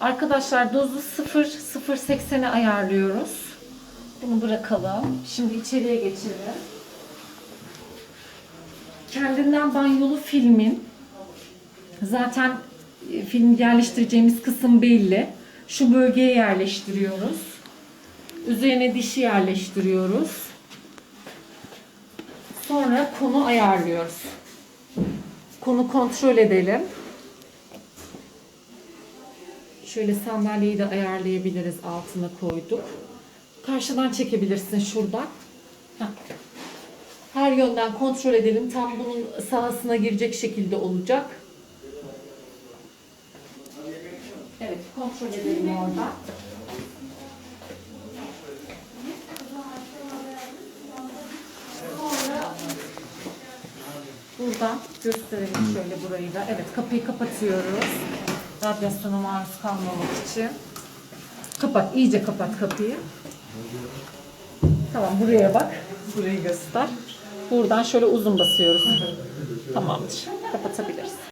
Arkadaşlar dozu 0 0.80'e ayarlıyoruz. Bunu bırakalım. Şimdi içeriye geçelim. Kendinden banyolu filmin zaten e, film yerleştireceğimiz kısım belli. Şu bölgeye yerleştiriyoruz. Üzerine dişi yerleştiriyoruz. Sonra konu ayarlıyoruz. Konu kontrol edelim. Şöyle sandalyeyi de ayarlayabiliriz. Altına koyduk. Karşıdan çekebilirsin şuradan. Her yönden kontrol edelim. Tam bunun sahasına girecek şekilde olacak. Evet, kontrol edelim orada. Buradan gösterelim şöyle burayı da. Evet, kapıyı kapatıyoruz. Radyasyona maruz kalmamak için. Kapat, iyice kapat kapıyı. Tamam, buraya bak. Burayı göster. Buradan şöyle uzun basıyoruz. Tamamdır. Kapatabiliriz.